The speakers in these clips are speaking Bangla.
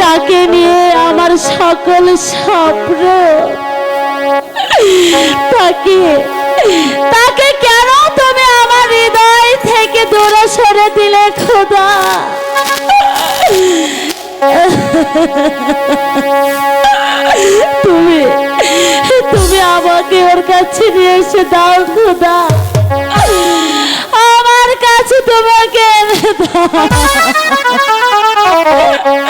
যাকে নিয়ে আমার সকল স্বপ্ন। তাকে তাকে কেন তুমি আমার হৃদয় থেকে দূরে সরে দিলে খোদা? তুমি তুমি আমাকে ওর কাছে নিয়ে এসে দাও খোদা। আমার কাছে তোমাকে দাও।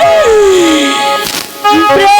Oh,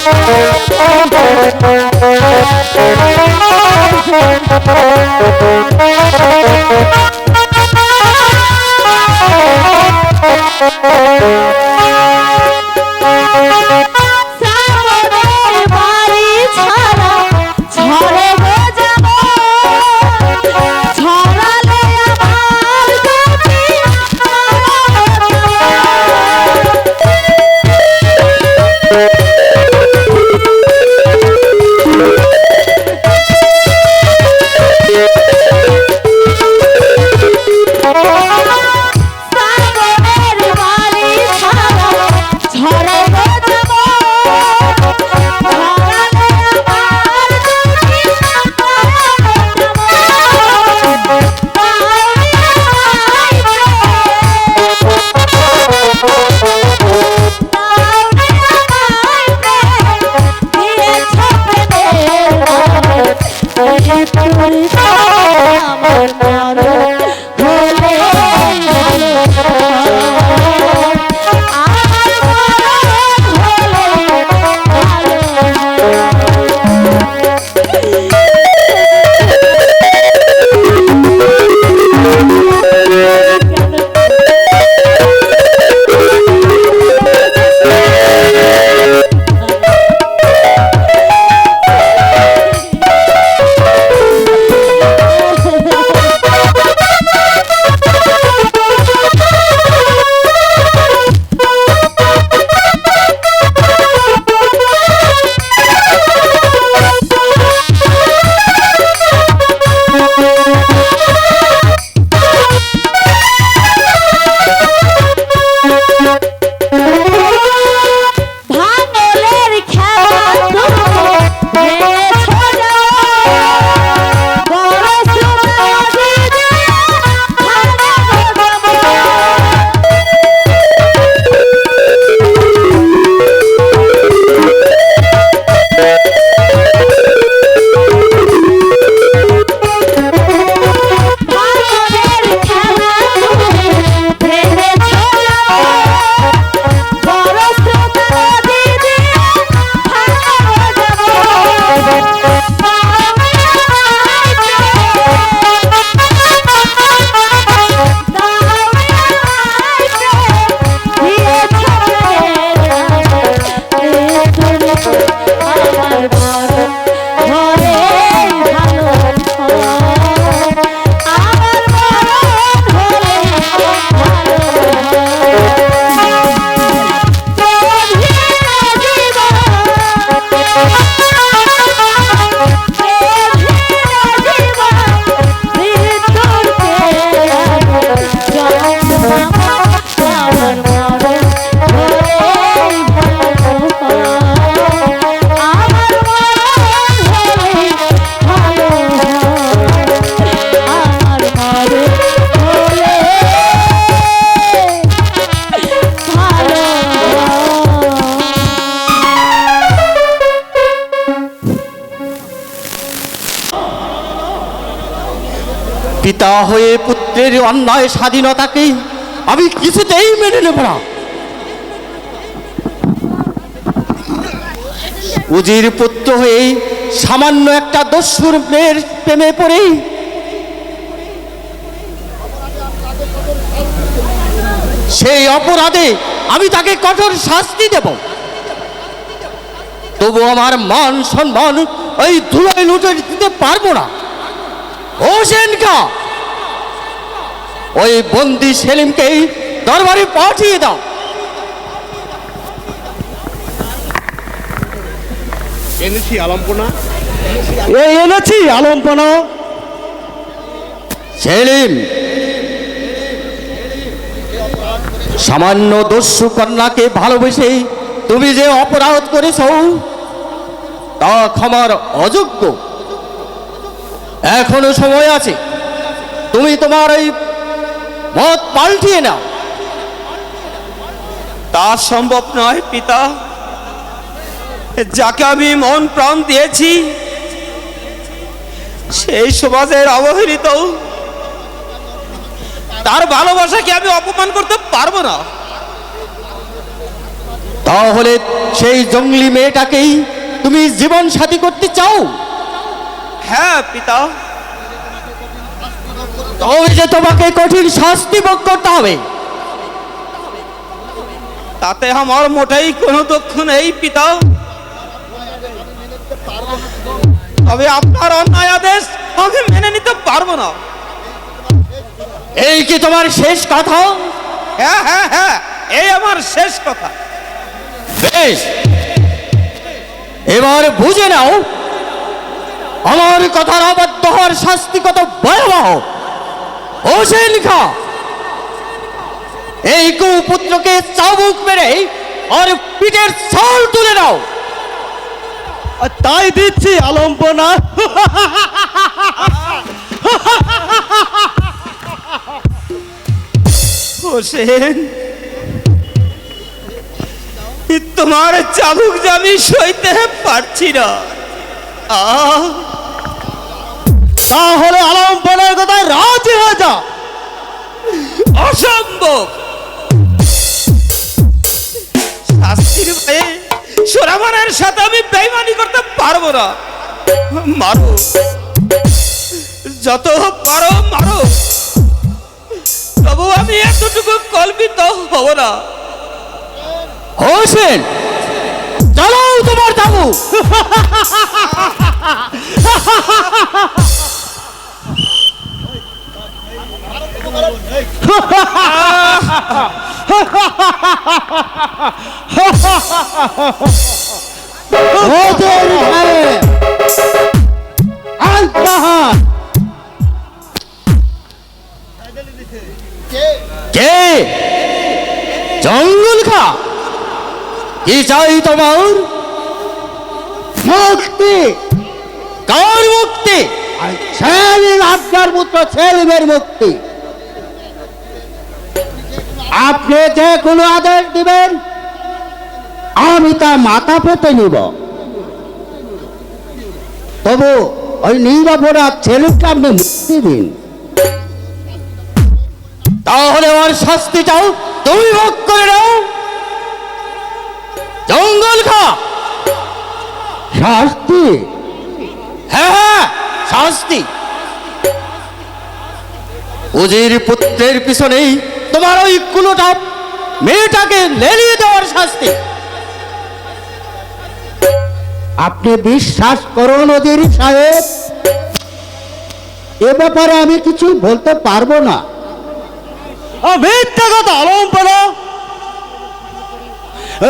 শ্রাবণের পিতা হয়ে পুত্রের অন্যায় স্বাধীনতাকে আমি কিছুতেই মেনে নেব না। উজির পুত্র হয়ে সামান্য একটা দস্যুর মেয়ের প্রেমে পড়েই সেই অপরাধে আমি তাকে কঠোর শাস্তি দেব। তবু আমার মান সম্মান ওই ধুলোয় লুটে দিতে পারব না। হোসেন খা ওই বন্দি সেলিমকেই দরবারে পাঠিয়ে দাও। এনেছি আলম্পনা। এই এনেছি আলম্পনা। সেলিম সামান্য দস্যু কন্যাকে ভালোবেসে তুমি যে অপরাধ করেছ তা ক্ষমার অযোগ্য। এখনও সময় আছে। তুমি তোমার এই মত পাল্টিয়ে নাও। তা সম্ভব নয় পিতা। যাকে আমি মন প্রাণ দিয়েছি সেই সমাজের অবহেলিত। তার ভালোবাসাকে আমি অপমান করতে পারব না। তাহলে সেই জঙ্গলি মেয়েটাকেই তুমি জীবন সাথী করতে চাও? হ্যাঁ পিতা। তবে যে তোমাকে কঠিন শাস্তি ভোগ করতে হবে। তাতে আমার মোটেই কোনো দুঃখ নেই পিতা। তবে আপনার অন্যায় আদেশ আমি মেনে নিতে পারব না। এই কি তোমার শেষ কথা? হ্যাঁ হ্যাঁ হ্যাঁ এই আমার শেষ কথা। বেশ। এবার বুঝে নাও আমার কথার অবাধ্য হওয়ার শাস্তি কত ভয়াবহ। হোসেন খা এই কুপুত্রকে চাবুক মেরে আর পিঠের ছল তুলে আর তাই দিচ্ছি আলম্পনা হোসেন, তোমার চাবুক আমি সইতে পারছি না। আহ। তাহলে আলম্পনার কথায় রাজি হয়ে যা। অসম্ভব। শাস্তির ভয়ে সোরামানের সাথে আমি বেইমানি করতে পারব না। মারো। যত পারো মারো তবু আমি এতটুকু কল্পিত হব না। হোসেন চালাও তোমার চাবুক ওদের ঘরে আলতাহার কে? জঙ্গল খা। কি চাই তোমার? মুক্তি। কার মুক্তি? সেলিম আপনার পুত্র সেলিমের মুক্তি। আপনি যে কোনো আদেশ দিবেন, আমি তা মাথা পেতে নিব। তবু ওই নিরপরাধ ছেলেকে আপনি মুক্তি দিন। তাহলে আমার শাস্তি চাও তুমি ভোগ করে নাও। জঙ্গল খা। শাস্তি? হ্যাঁ হ্যাঁ শাস্তি। উজির পুত্রের পিছনেই তোমার ওই কুলোটা মেয়েটাকে লেলিয়ে দেওয়ার শাস্তি। আপনি বিশ্বাস করুন অধীর সাহেব, এ ব্যাপারে আমি কিছু বলতে পারব না। মিথ্যা কথা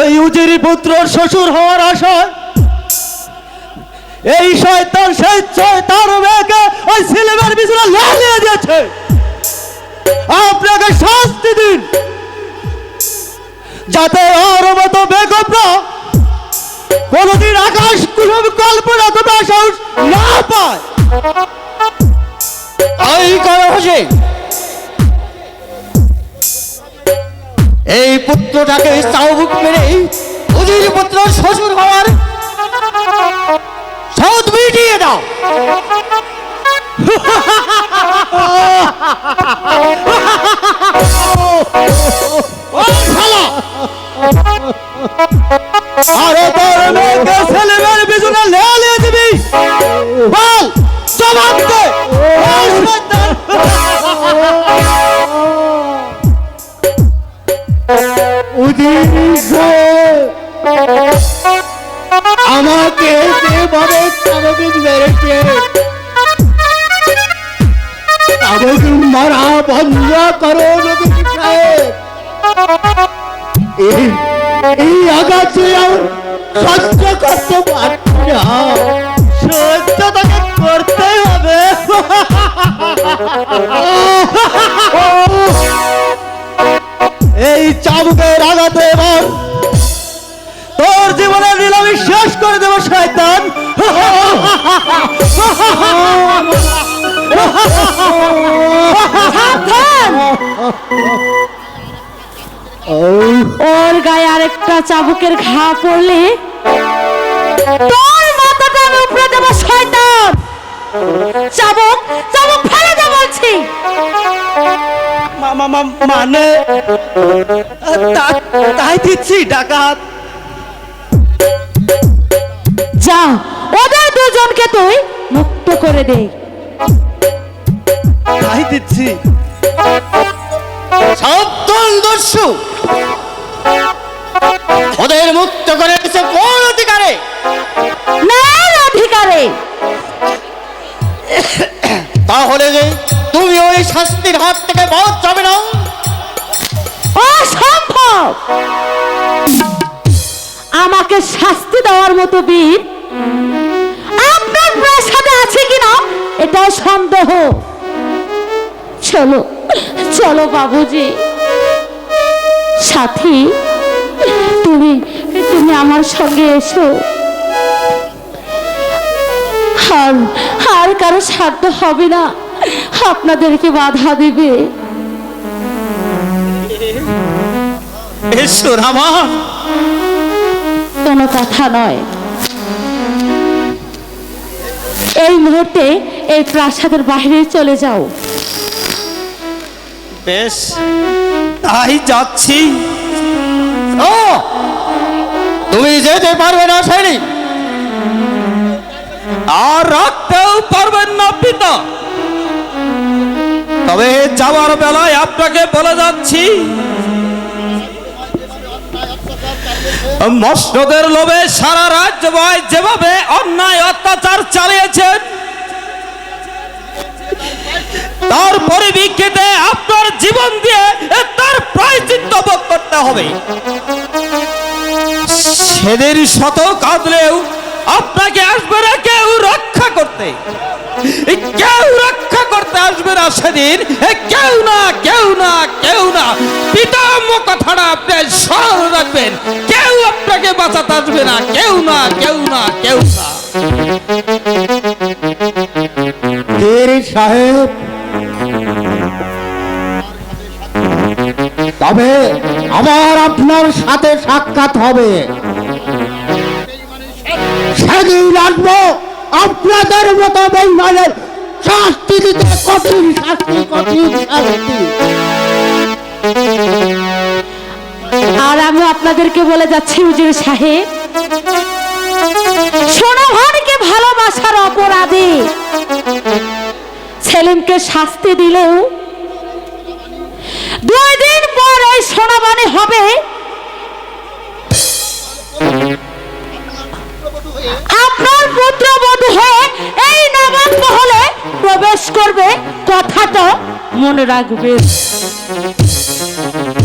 এই উজিরি পুত্র শ্বশুর হওয়ার আশায় এই শয়তান সেই শয়তান মেয়েকে ওই সিলেমের পিছনে লাগিয়ে দিয়েছে। আপনাকে শাস্তি দিন। যাতে ওর মতো বেগমরা কোনদিন আকাশ কুসুম কল্পনা করবার সাহস না পায়। তাই করো হোসেন এই পুত্রটাকে চাউবুক মেরে উজির পুত্র শ্বশুর হওয়ার সদ মিটিয়ে দাও। এই- আগাছে আর সহ্য করতে পারছি না। সহ্য তোকে করতেই হবে। এই চাবুকের আঘাতে এবার তোর জীবনের নিলামি শেষ করে দেবো, শয়তান। সাবধান। ওর গায়ে আরেকটা চাবুকের ঘা পড়লে তোর মাথাটা আমি উপরে দেবো শয়তান। চাবুক চাবুক ফেলে দে বলছি। মানে? তাই দিচ্ছি ডাকাত। যা ওদের দুজনকে তুই মুক্ত করে দে। তাই দিচ্ছি। সাবধান দস্যু ওদের মুক্ত করে দিচ্ছে কোন অধিকারে? ন্যায়ের অধিকারে। তাহলে যে তুমি ওই শাস্তির হাত থেকে বাদ যাবে না? অসম্ভব! আমাকে শাস্তি দেওয়ার মতো বীর আপনার প্রাসাদে আছে কিনা এটাও সন্দেহ। চলো চলো বাবুজি। সাথী তুমি তুমি আমার সঙ্গে এসো। আর আর কারও সাধ্য হবে না আপনাদেরকে বাধা দিবে। এসো রামা। কোনো কথা নয়। এই মুহূর্তে এই প্রাসাদের বাইরে চলে যাও। বেশ তাই যাচ্ছি। ও তুমি যেতে পারবে না সৈনিক আর রাখতেও পারবেন না পিতা। তবে যাওয়ার বেলায় আপনাকে বলে যাচ্ছি। মৎস্যদের লোভে সারা রাজ্য ভাই যেভাবে অন্যায় অত্যাচার চালিয়েছেন তার পরিপ্রেক্ষিতে আপনার জীবন দিয়ে তার প্রায়চিত্ত ভোগ করতে হবে। সেদের শত কাঁদলেও আপনাকে আসবে না কেউ রক্ষা করতে। কেউ রক্ষা করতে আসবে না সেদিন। কেউ না কেউ না কেউ না। পিতাম্ম কথাটা আপনি স্মরণ রাখবেন। কেউ আপনাকে বাঁচাতে আসবে না। কেউ না কেউ না কেউ না। সাহেব। তবে আমার আপনার সাথে সাক্ষাৎ হবে। সেদিন আসব আপনাদের মতো বেইমানের শাস্তি দিতে, কঠিন শাস্তি কঠিন শাস্তি। আর আমি আপনাদেরকে বলে যাচ্ছি উজির সাহেব সোনাভানকে ভালোবাসার অপরাধে, সেলিমকে শাস্তি দিলেও এই সোনাবানি হবে? আপনার পুত্রবধূ হয়ে এই নবাব মহলে প্রবেশ করবে কথাটা মনে রাখবেন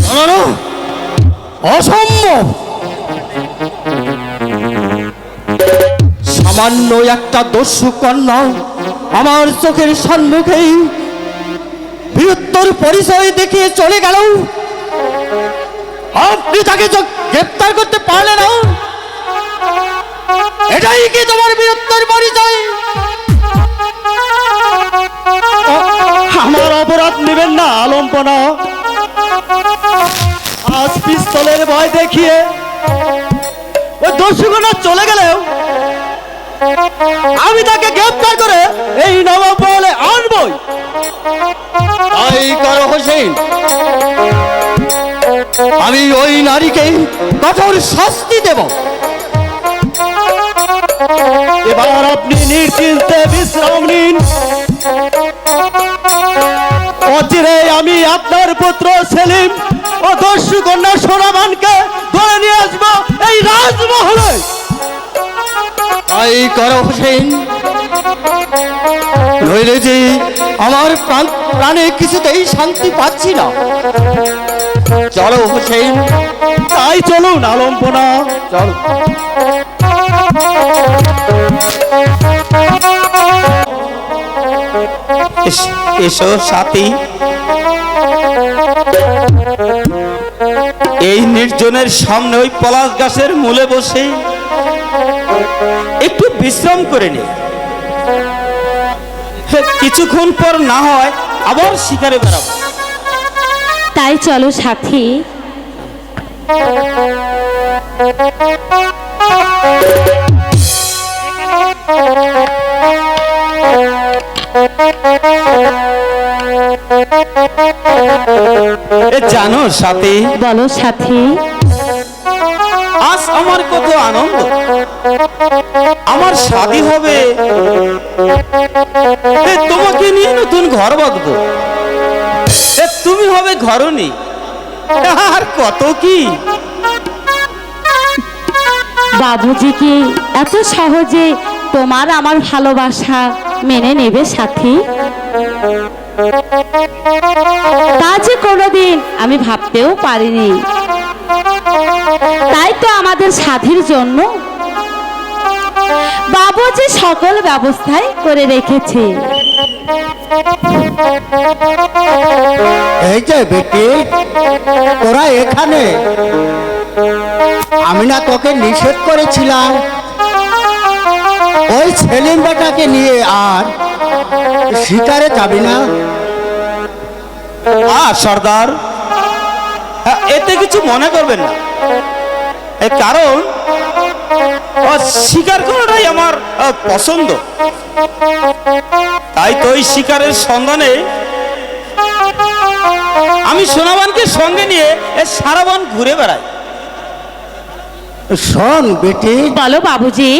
জানো অসম্ভব। সামান্য একটা দস্যু কন্যা আমার চোখের সম্মুখেই বীরত্বর পরিচয় দেখিয়ে চলে গেল। আপনি তাকে গ্রেপ্তার করতে পারলে না। এটাই কি তোমার বীরত্বর পরিচয়? আমার অপরাধ নেবেন না, আলম্পনা। আজ পিস্তলের ভয় দেখিয়ে ওই দস্যুগুলো চলে গেলেও আমি তাকে গ্রেপ্তার করে এই নবাব বলে আনবই। তাই করো হোসেন। আমি ওই নারীকে কঠোর শাস্তি দেব। এবার আপনি নিশ্চিন্তে বিশ্রাম নিন। অচিরে আমি আপনার পুত্র সেলিম ও দস্যু কন্যা সোনামানকে ধরে নিয়ে আসব এই রাজমহলে। তাই করো হোসেন নইলে যে আমার প্রাণ প্রাণে কিছুতেই শান্তি পাচ্ছি না। চলো হোসেন তাই চলুন আলম্পনা চলো। এসো সাথী। এই নির্জনের সামনে ওই পলাশ গাছের মূলে বসে একটু বিশ্রাম করে নে। কিছুক্ষণ পর না হয় আবার শিকারে বেড়াবো। তাই চলো সাথী। জানো সাথী বলো সাথী। আজ আমার কত আনন্দ। আমার শাদি হবে। তোমাকে নিয়ে নতুন ঘর বাঁধবো। তুমি হবে ঘরনি আর কত কি? বাবুজি কি এত সহজে তোমার আমার ভালোবাসা মেনে নেবে সাথী? তা যে কোনোদিন আমি ভাবতেও পারিনি। তাই তো আমাদের সাথীর জন্য বাবুজি সকল ব্যবস্থাই করে রেখেছে। এই যে বেটি তোরা এখানে? আমি না তোকে নিষেধ করেছিলাম। ওই সেলিম নিয়ে আর শিকারে যাবি না? আ সর্দার। হ্যাঁ, এতে কিছু মনে করবেন না। কারণ ও শিকার করাটাই আমার পছন্দ। তাই তো ওই শিকারের সন্ধানে আমি সোনাবানকে সঙ্গে নিয়ে এ সারা ঘুরে বেড়াই। শোন বেটি। বলো বাবুজি।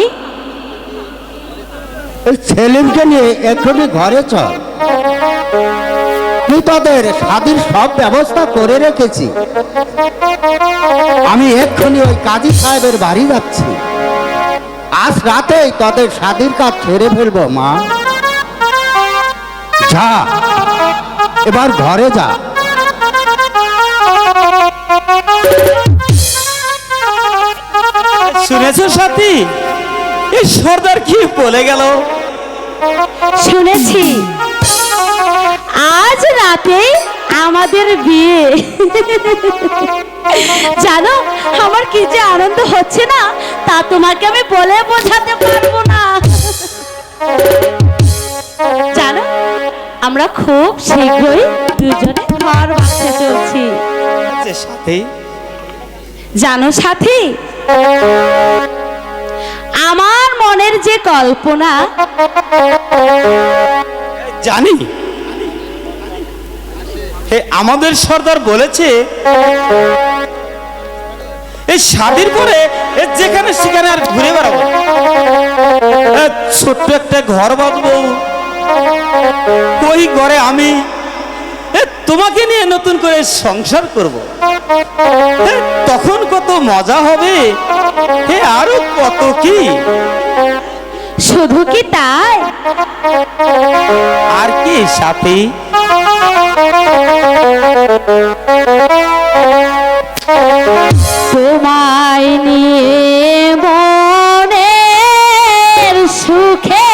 ওই সেলিমকে নিয়ে এক্ষুনি ঘরে চল। তুই তোদের স্বাধীন সব ব্যবস্থা করে রেখেছি। আমি এক্ষুনি ওই কাজী সাহেবের বাড়ি যাচ্ছি। আজ রাতেই তোদের স্বাধীন কাজ ছেড়ে ফেলব মা। যা এবার ঘরে যা। শুনেছ সাথী? এই সর্দার কি বলে গেল? শুনেছি। আজ রাতে আমাদের বিয়ে। জানো আমার কি যে আনন্দ হচ্ছে না তা তোমাকে আমি বলে বোঝাতে পারব না। জানো আমরা খুব শীঘ্রই দুজনে ঘর বাঁধতে চলছি। যে সাথী। জানো সাথী আমার মনের যে কল্পনা জানি। আমাদের সর্দার বলেছে এই স্বাধীন করে যেখানে সেখানে আর ঘুরে বেড়াবো। ছোট্ট একটা ঘর বাঁধবো। ওই ঘরে আমি তোমাকে নিয়ে নতুন করে সংসার করব। তখন কত মজা হবে। হে আরও কত কি? শুধু কি তাই? আর কি সাথে? তোমায় নিয়ে মনের সুখে